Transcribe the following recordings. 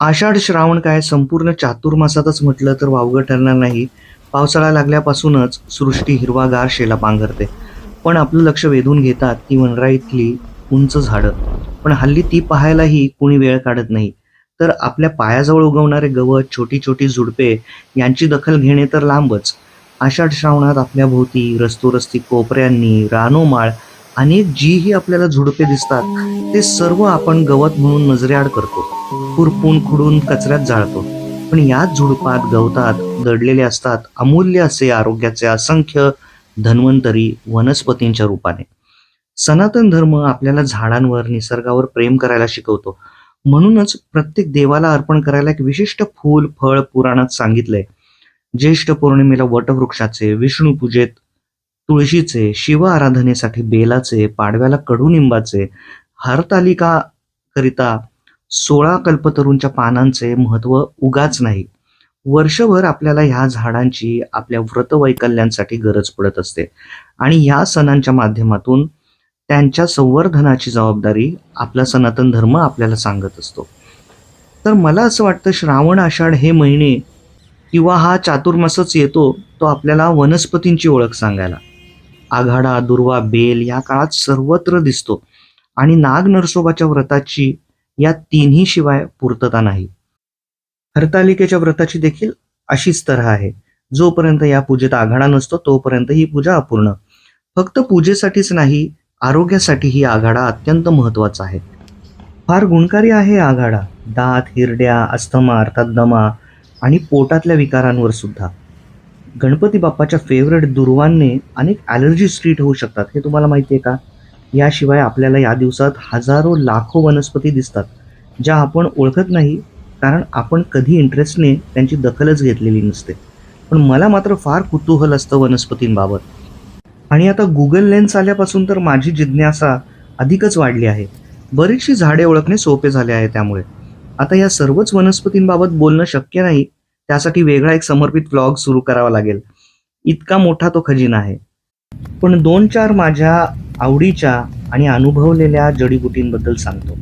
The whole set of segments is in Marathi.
आषाढ श्रावण काय? संपूर्ण चातुर्मासातच म्हटलं तर वावगं ठरणार नाही. पावसाळा लागल्यापासूनच सृष्टी हिरवागार शेला पांघरते. पण आपलं लक्ष वेधून घेतात ती वनराईतली उंच झाडं. पण हल्ली ती पाहायलाही कुणी वेळ काढत नाही. तर आपल्या पायाजवळ उगवणारे गवत छोटी छोटी झुडपे यांची दखल घेणे तर लांबच. आषाढ श्रावणात आपल्या भोवती रस्तोरस्ती कोपऱ्यांनी रानोमाळ अनेक जीही आपल्याला झुडपे दिसतात. ते सर्व आपण गवत म्हणून नजरेआड करतो. खुरपून खुडून कचऱ्यात जाळतो. पण याच झुडपात गवतात दडलेले असतात अमूल्य असे आरोग्याचे असंख्य धन्वंतरी वनस्पतींच्या रूपाने. सनातन धर्म आपल्याला झाडांवर निसर्गावर प्रेम करायला शिकवतो. म्हणूनच प्रत्येक देवाला अर्पण करायला एक विशिष्ट फूल फळ पुराणात सांगितलंय. ज्येष्ठ पौर्णिमेला वटवृक्षाचे विष्णू पूजेत तुळशीचे शिव आराधनेसाठी बेलाचे पाडव्याला कडुनिंबाचे हरतालिका करिता सोळा कल्पतरूंच्या पानांचे महत्त्व उगाच नाही. वर्षभर आपल्याला ह्या झाडांची आपल्या व्रतवैकल्यांसाठी गरज पडत असते. आणि ह्या सणांच्या माध्यमातून त्यांच्या संवर्धनाची जबाबदारी आपला सनातन धर्म आपल्याला सांगत असतो. तर मला असं वाटतं श्रावण आषाढ हे महिने किंवा हा चातुर्मासच येतो तो आपल्याला वनस्पतींची ओळख सांगायला. आघाडा दुर्वा बेल या काळात सर्वत्र दिसतो. आणि नाग नरसोबाच्या व्रताची या तिन्ही शिवाय पूर्तता नाही. हरतालिकेच्या व्रताची देखील अशीच तऱ्हा आहे. जोपर्यंत या पूजेत आघाडा नसतो तोपर्यंत ही पूजा अपूर्ण. फक्त पूजेसाठीच नाही आरोग्यासाठी ही आघाडा अत्यंत महत्त्वाचा आहे. फार गुणकारी आहे आघाडा. दात हिरड्या अस्थमा अर्थात दमा आणि पोटातल्या विकारांवर सुद्धा. गणपती बाप्पाच्या फेवरेट दुर्वांने अनेक ॲलर्जी स्ट्रीट होऊ शकतात हे तुम्हाला माहिती आहे का? याशिवाय आपल्याला या दिवसात हजारो लाखो वनस्पती दिसतात ज्या आपण ओळखत नाही कारण आपण कधी इंटरेस्टने त्यांची दखलच घेतलेली नसते. पण मला मात्र फार कुतूहल असतं वनस्पतींबाबत. आणि आता गुगल लेन्स आल्यापासून तर माझी जिज्ञासा अधिकच वाढली आहे. बरीचशी झाडे ओळखणे सोपे झाले आहे त्यामुळे. आता या सर्वच वनस्पतींबाबत बोलणं शक्य नाही त्यासाठी वेगळा एक समर्पित व्लॉग सुरू करावा लागेल. इतका मोठा तो खजिना आहे. पण दोन चार माझ्या आवडीच्या आणि अनुभवलेल्या जडीबुटींबद्दल सांगतो.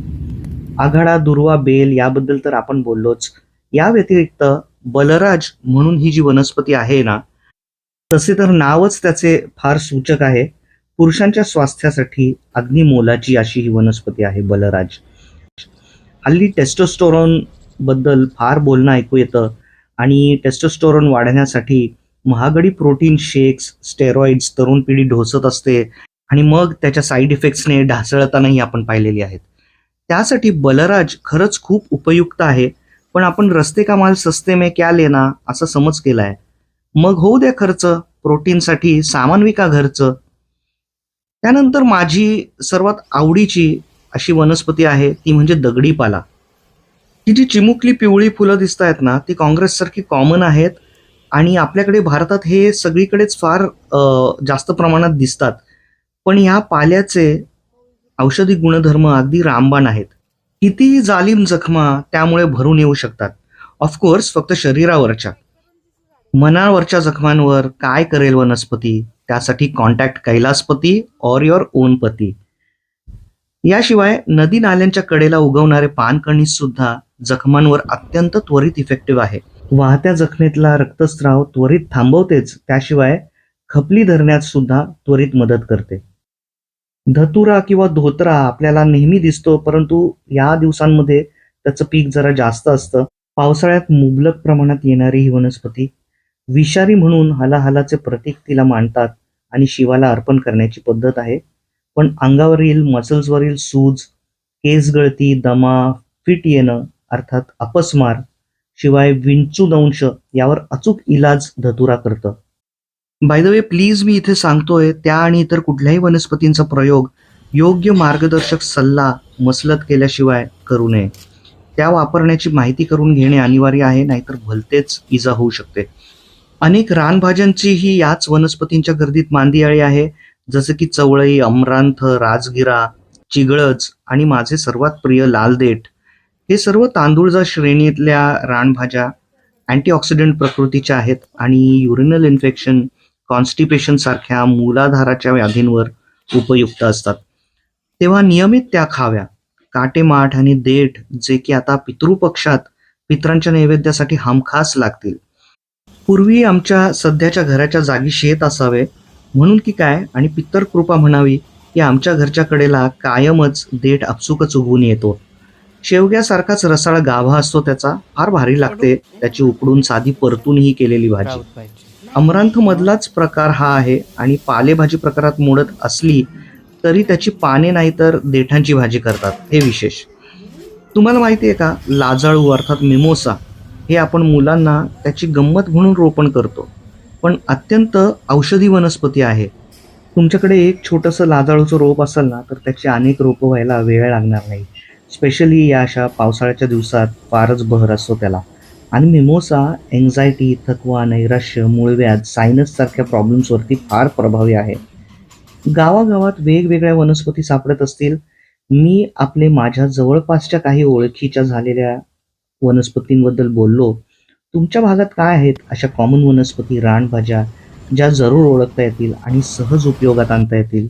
आघाडा दुर्वा बेल याबद्दल तर आपण बोललोच. या व्यतिरिक्त बलराज म्हणून ही जी वनस्पती आहे ना तसे तर नावच त्याचे फार सूचक आहे. पुरुषांच्या स्वास्थ्यासाठी अग्निमोलाची अशी ही वनस्पती आहे बलराज. हल्ली टेस्टोस्टोरॉनबद्दल फार बोलणं ऐकू येतं आणि टेस्टोस्टोरॉन वाढण्यासाठी महागडी प्रोटीन शेक्स स्टेरॉइड्स तरुण पिढी ढोसत असते. आणि मग त्याच्या साईड इफेक्ट्सने ढासळतानाही आपण पाहिलेली आहेत. त्यासाठी बलराज खरंच खूप उपयुक्त आहे पण आपण रस्ते का माल सस्ते में क्या लेना असा समज केलाय. मग होऊ द्या खर्च प्रोटीनसाठी सामान विका घरचं. त्यानंतर माझी सर्वात आवडीची अशी वनस्पती आहे ती म्हणजे दगडी पाला ती जी चिमुकली पिवळी फुलं दिसत आहेत ना ती काँग्रेससारखी कॉमन आहेत आणि आपल्याकडे भारतात हे सगळीकडेच फार जास्त प्रमाणात दिसतात. पण या पाल्याचे औषधी गुणधर्म अगदी रामबाण आहेत. कितीही जालिम जखमा त्यामुळे भरून येऊ शकतात. ऑफकोर्स फक्त शरीरावरच्या. मनावरच्या जखमांवर काय करेल वनस्पती? त्यासाठी contact Kailaspati or your own पती. याशिवाय नदी नाल्यांच्या कडेला उगवणारे पानकणीस सुद्धा जखमांवर अत्यंत त्वरित इफेक्टिव्ह आहे. वाहत्या जखमेतला रक्तस्राव त्वरित थांबवतेच त्याशिवाय खपली धरण्यात सुद्धा त्वरित मदत करते. धतुरा किंवा धोत्रा आपल्याला नेहमी दिसतो परंतु या दिवसांमध्ये त्याचं पीक जरा जास्त असतं. पावसाळ्यात मुबलक प्रमाणात येणारी ही वनस्पती विषारी म्हणून हलाहलाचे प्रतीक तिला मांडतात आणि शिवाला अर्पण करण्याची पद्धत आहे. पण अंगावरील मसल्सवरील सूज केस गळती दमा फिट येणं अर्थात अपस्मार शिवाय विंचू दंश यावर अचूक इलाज धतुरा करतं. बाय द वे प्लीज मी इथे सांगतोय त्या आणि इतर कुठल्याही वनस्पतींचा प्रयोग योग्य मार्गदर्शक सल्ला मसलत केल्याशिवाय करू नये. त्या वापरण्याची माहिती करून घेणे अनिवार्य आहे नाहीतर भलतेच इजा होऊ शकते. अनेक रानभाज्यांचीही याच वनस्पतींच्या गर्दीत मांदियाळी आहे जसं की चवळई अमरांथ राजगिरा चिगळज आणि माझे सर्वात प्रिय लाल देठ हे सर्व तांदूळजा श्रेणीतल्या रानभाज्या अँटीऑक्सिडंट प्रकृतीच्या आहेत आणि युरिनल इन्फेक्शन कॉन्स्टिपेशन सारख्या मूलाधाराच्या व्याधींवर उपयुक्त असतात. तेव्हा नियमित त्या खाव्या. काटेमाठ आणि देठ जे की आता पितृपक्षात पितरांच्या नैवेद्यासाठी हमखास लागतील. पूर्वी आमच्या सध्याच्या घराच्या जागी शेत असावे म्हणून की काय? आणि पितर कृपा म्हणावी की आमच्या घरच्या कडेला कायमच देठ आपसुकच उगवून येतो. शेवग्यासारखाच रसाळ गाभा असतो त्याचा फार भारी लागते त्याची उकडून साधी परतूनही केलेली भाजी. अमरांथमधलाच अमरांथ मधलाच प्रकार हा आहे आणि पालेभाजी प्रकारात मोडत असली तरी त्याची पाने नाही तर देठांची भाजी करतात हे विशेष. तुम्हाला माहिती आहे का? लाजाळू अर्थात मिमोसा हे आपण मुलांना त्याची गंमत म्हणून रोपण करतो. पण अत्यंत औषधी वनस्पती आहे. तुमच्याकडे एक छोटंसं लाजाळूचं रोप असेल ना तर त्याची अनेक रोपं व्हायला वेळ लागणार नाही. स्पेशली या अशा पावसाळ्याच्या दिवसात फारच बहर असतो त्याला. आणि मिमोसा एन्झायटी थकवा नैराश्य मूळव्याध सायनससारख्या प्रॉब्लेम्सवरती फार प्रभावी आहे. गावागावात वेगवेगळ्या वनस्पती सापडत असतील. मी आपले माझ्या जवळपासच्या काही ओळखीच्या झालेल्या वनस्पतींबद्दल बोललो. तुमच्या भागात काय आहेत? अशा कॉमन वनस्पती रानभाज्या ज्या जरूर ओळखता येतील आणि सहज उपयोगात आणता येतील.